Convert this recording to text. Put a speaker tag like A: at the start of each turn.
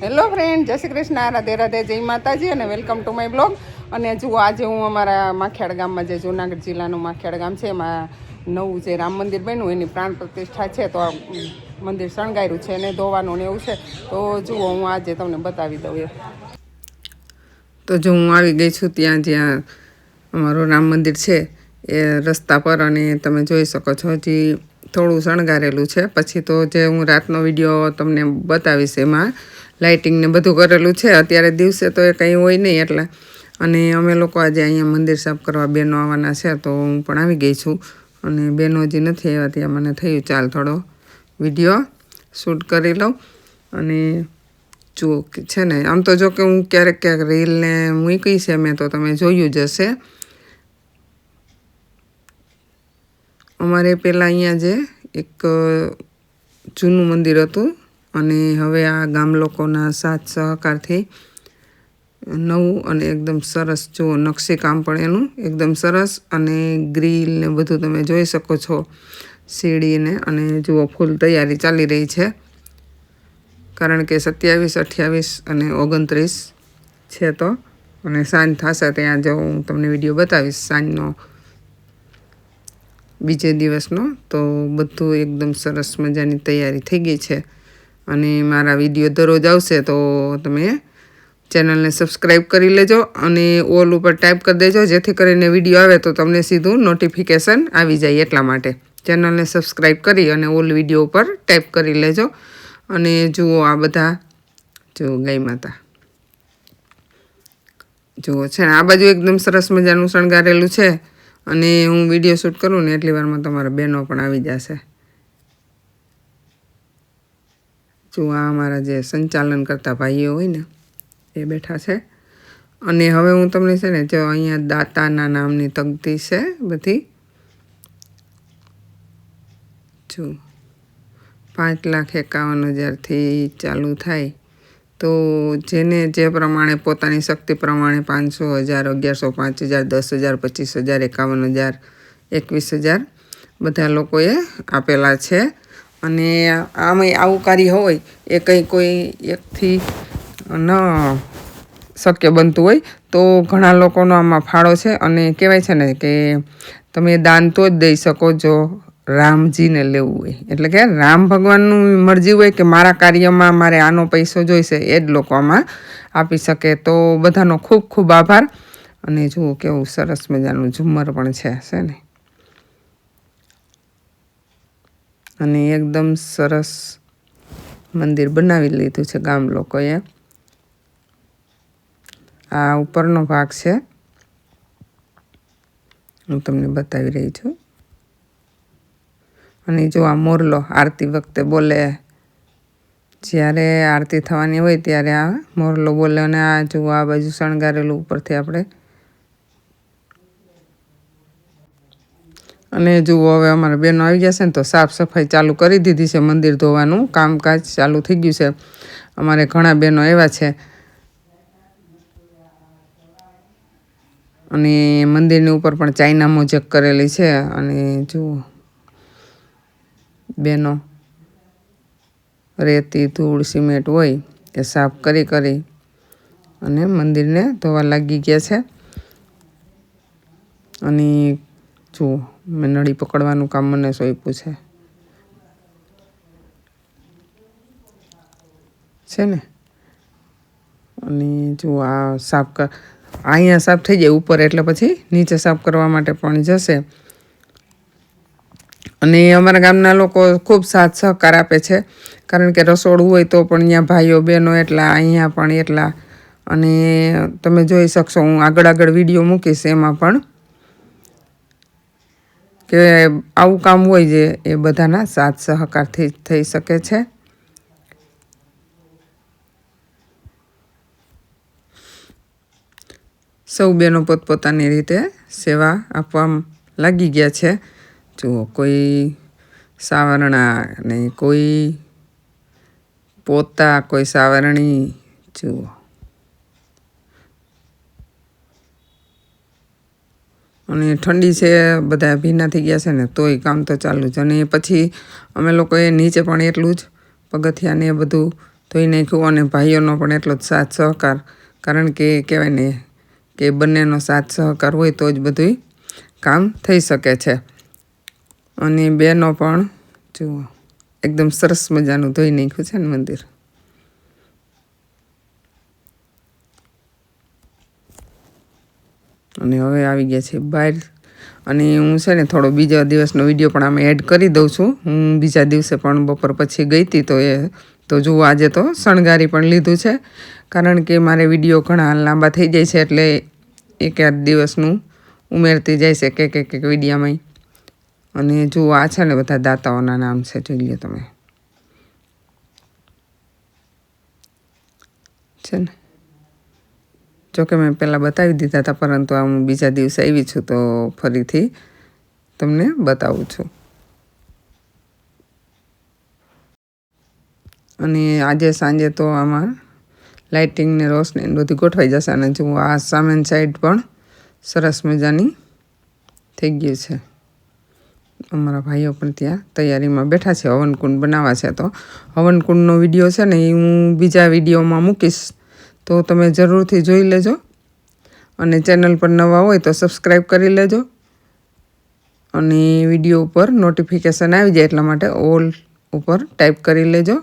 A: Hello friend જય શ્રી કૃષ્ણ, રાધે રાધે, જય માતાજી અને વેલકમ ટુ માય બ્લોગ અને જુઓ આજે હું અમારા માખેડ ગામમાં જે જૂનાગઢ જિલ્લાનું માખેડ ગામ છે, એમાં નવું જે રામ મંદિર બન્યું, એની પ્રાણ પ્રતિષ્ઠા છે, તો આ મંદિર શણગાર્યું છે અને ધોવાનું ને એવું છે. તો જુઓ, હું આજે તમને બતાવી દઉં એ. તો જો હું આવી ગઈ છું ત્યાં જ્યાં અમારું રામ મંદિર છે, એ રસ્તા પર અને તમે જોઈ શકો છો હજી થોડું શણગારેલું છે. પછી તો જે હું રાતનો વીડિયો તમને બતાવીશ એમાં લાઇટિંગ ને બધું કરેલું છે. અત્યારે દિવસે તો એ કંઈ હોય નહીં એટલે. અને અમે લોકો આજે અહીંયા મંદિર સાફ કરવા બહેનો આવવાના છે તો હું પણ આવી ગઈ છું. અને બેનો હજી નથી આવ્યા ત્યાં. મને થયું, ચાલ થોડો વીડિયો શૂટ કરી લઉં. અને જુઓ છે ને, આમ તો જો કે હું ક્યારેક ક્યાંક રીલને મૂકી છે મેં તો, તમે જોયું જ હશે. અમારે પહેલાં અહીંયા જે એક જૂનું મંદિર હતું અને હવે આ ગામ લોકોના સાથ સહકારથી નવું અને એકદમ સરસ જુઓ નકશીકામ પણ એનું એકદમ સરસ અને ગ્રીલ ને બધું તમે જોઈ શકો છો સીડીને અને જુઓ ફૂલ તૈયારી ચાલી રહી છે. કારણ કે સત્યાવીસ, અઠ્યાવીસ અને ઓગણત્રીસ છે તો અને સાંજ થશે ત્યાં જો હું તમને વીડિયો બતાવીશ સાંજનો બીજે દિવસનો, તો બધું એકદમ સરસ મજાની તૈયારી થઈ ગઈ છે. અને મારા વીડિયો દરરોજ આવશે તો તમે ચેનલને સબસ્ક્રાઈબ કરી લેજો અને ઓલ ઉપર ટાઈપ કરી દેજો. જેથી કરીને વીડિયો આવે તો તમને સીધું નોટિફિકેશન આવી જાય એટલા માટે. ચેનલને સબસ્ક્રાઈબ કરી અને ઓલ વીડિયો ઉપર ટાઈપ કરી લેજો. અને જુઓ આ બધા. જુઓ ગાય માતા. જુઓ છે ને, આ બાજુ એકદમ સરસ મજાનું શણગારેલું છે. અને હું વીડિયો શૂટ કરું ને, એટલી વારમાં તમારા બહેનો પણ આવી જશે. જુઓ આ અમારા જે સંચાલન કરતા ભાઈઓ હોય ને, એ બેઠા છે. અને હવે હું તમને છે ને, જો અહીંયા દાતાના નામની તકતી છે બધી. જો, પાંચ લાખ એકાવન હજારથી ચાલુ થાય. તો જેને જે પ્રમાણે પોતાની શક્તિ પ્રમાણે પાંચસો હજાર, અગિયારસો પાંચ હજાર, દસ હજાર, પચીસ હજાર, એકાવન હજાર, એકવીસ હજાર બધા લોકોએ આપેલા છે. અને આમાં આવું કાર્ય હોય, એ કંઈ કોઈ એકથી ન શક્ય બનતું હોય, તો ઘણા લોકોનો આમાં ફાળો છે. અને કહેવાય છે ને કે તમે દાન તો જ દઈ શકો જો રામજીને લેવું હોય. એટલે કે રામ ભગવાનનું મરજી હોય કે મારા કાર્યમાં મારે આનો પૈસો જોઈશે, એ જ લોકો આમાં આપી શકે. તો બધાનો ખૂબ ખૂબ આભાર. અને જુઓ કેવું સરસ મજાનું ઝુમ્મર પણ છે છે ને? અને એકદમ સરસ મંદિર બનાવી લીધું છે ગામ લોકોએ. આ ઉપરનો ભાગ છે. હું તમને બતાવી રહી છું. અને જો આ મોરલો આરતી વખતે બોલે, જ્યારે આરતી થવાની હોય ત્યારે આ મોરલો બોલે અને આ જુઓ આ બાજુ શણગારેલું ઉપરથી આપણે અને જુઓ, હવે અમારા બેનો આવી જશે ને તો સાફ સફાઈ ચાલુ કરી દીધી છે મંદિર ધોવાનું. કામકાજ ચાલુ થઈ ગયું છે. અમારે ઘણા બહેનો એવા છે. અને મંદિરની ઉપર પણ ચાઇના મોજક કરેલી છે. અને જુઓ, બેનો રેતી, ધૂળ, સિમેન્ટ હોય એ સાફ કરી કરી અને મંદિરને ધોવા લાગી ગયા છે. અને જુઓ મેં નળી પકડવાનું કામ મને સોંપ્યું છે? છે ને? અને જો આ સાફ અહીંયા સાફ થઈ જાય ઉપર એટલે પછી નીચે સાફ કરવા માટે પણ જશે. અને અમારા ગામના લોકો ખૂબ સાથ સહકાર આપે છે. કારણ કે રસોડું હોય તો પણ અહીંયા ભાઈઓ બહેનો એટલા, અહીંયા પણ એટલા. અને તમે જોઈ શકશો, હું આગળ આગળ વીડિયો મૂકીશ એમાં પણ. કે આવું કામ હોય જે એ બધાના સાથ સહકારથી થઈ શકે છે. સૌ બહેનો પોતપોતાની રીતે સેવા આપવા લાગી ગયા છે. જુઓ, કોઈ સાવરણા નહીં કોઈ પોતા, કોઈ સાવરણી, જુઓ. અને ઠંડી છે, બધા ભીના થઈ ગયા છે ને, તોય કામ તો ચાલુ જ અને પછી અમે લોકોએ નીચે પણ એટલું જ પગથિયાને એ બધું ધોઈ નાખ્યું અને ભાઈઓનો પણ એટલો જ સાથ સહકાર. કારણ કે કહેવાય ને કે બંનેનો સાથ સહકાર હોય તો જ બધું કામ થઈ શકે છે. અને બેનો પણ જુઓ, એકદમ સરસ મજાનું ધોઈ નાખ્યું છે ને મંદિર. અને હવે આવી ગયા છે બહાર. અને હું છે ને થોડો બીજા દિવસનો વીડિયો પણ આમાં એડ કરી દઉં છું. હું બીજા દિવસે પણ બપોર પછી ગઈ હતી તો એ, તો જુઓ આજે તો શણગારી પણ લીધું છે. કારણ કે મારે વીડિયો ઘણા લાંબા થઈ જાય છે એટલે એક આધ દિવસનું ઉમેરતી જાય છે કે એક એક વિડીયામાં અને જુઓ આ છે ને બધા દાતાઓના નામ છે, જોઈ લો તમે. છે ને? જોકે મેં પહેલાં બતાવી દીધા હતા, પરંતુ આ હું બીજા દિવસે આવી છું તો ફરીથી તમને બતાવું છું. અને આજે સાંજે તો આમાં લાઇટિંગને રોશની બધી ગોઠવાઈ જશે અને જો આ સામેની સાઈડ પણ સરસ મજાની થઈ ગયું છે. અમારા ભાઈઓ પણ ત્યાં તૈયારીમાં બેઠા છે, હવનકુંડ બનાવવા છે તો. હવનકુંડનો વીડિયો છે ને એ હું બીજા વિડીયોમાં મૂકીશ. તો તમે જરૂરથી જોઈ લેજો. અને ચેનલ પર નવા હોય તો સબસ્ક્રાઈબ કરી લેજો. અને વીડિયો ઉપર નોટિફિકેશન આવી જાય એટલા માટે ઓલ ઉપર ટાઈપ કરી લેજો.